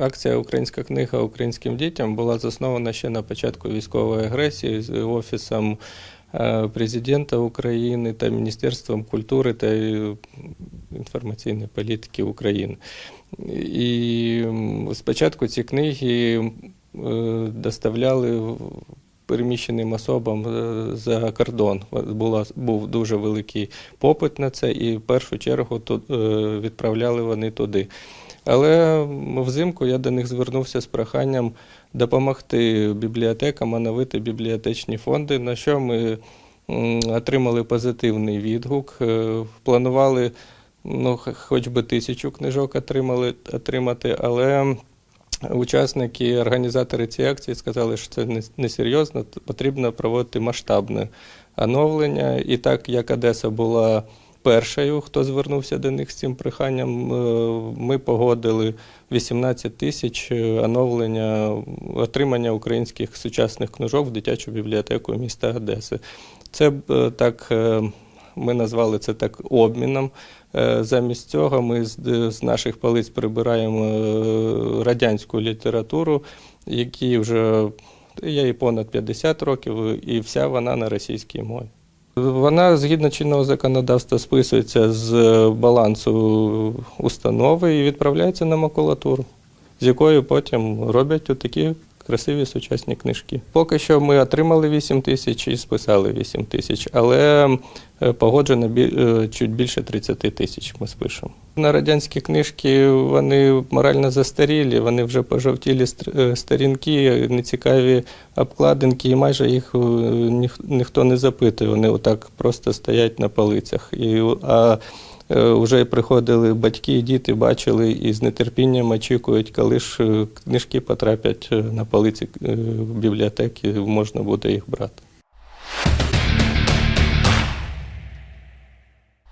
Акція Українська книга українським дітям була заснована ще на початку військової агресії з офісом е, президента України та Міністерством культури та е, інформаційної політики України. І спочатку ці книги е, доставляли переміщеним особам за кордон. Була, був дуже великий попит на це, і в першу чергу ту- е, відправляли вони туди. Але взимку я до них звернувся з проханням допомогти бібліотекам оновити бібліотечні фонди, на що ми отримали позитивний відгук. Е, Планували ну, хоч би тисячу книжок отримали, отримати, але учасники, організатори цієї акції сказали, що це несерйозно, потрібно проводити масштабне оновлення. І так як Одеса була першою, хто звернувся до них з цим проханням, е, ми погодили 18 тисяч е, оновлення, отримання українських сучасних книжок в дитячу бібліотеку міста Одеси. Це е, так. Ми назвали це так обміном. Замість цього ми з, наших полиць прибираємо радянську літературу, які вже є і понад 50 років, і вся вона на російській мові. Вона згідно чинного законодавства списується з балансу установи і відправляється на макулатуру, з якою потім роблять такі красиві сучасні книжки. Поки що ми отримали 8 тисяч і списали 8 тисяч, але е, погоджено е, чуть більше 30 тисяч ми спишемо. На радянські книжки вони морально застарілі, вони вже пожовтілі е, сторінки, нецікаві обкладинки, і майже їх ніх- ніхто не запитує. Вони отак просто стоять на полицях. І, а вже приходили батьки діти, бачили і з нетерпінням очікують, коли ж е, книжки потраплять е, на полиці е, бібліотеки, можна буде їх брати.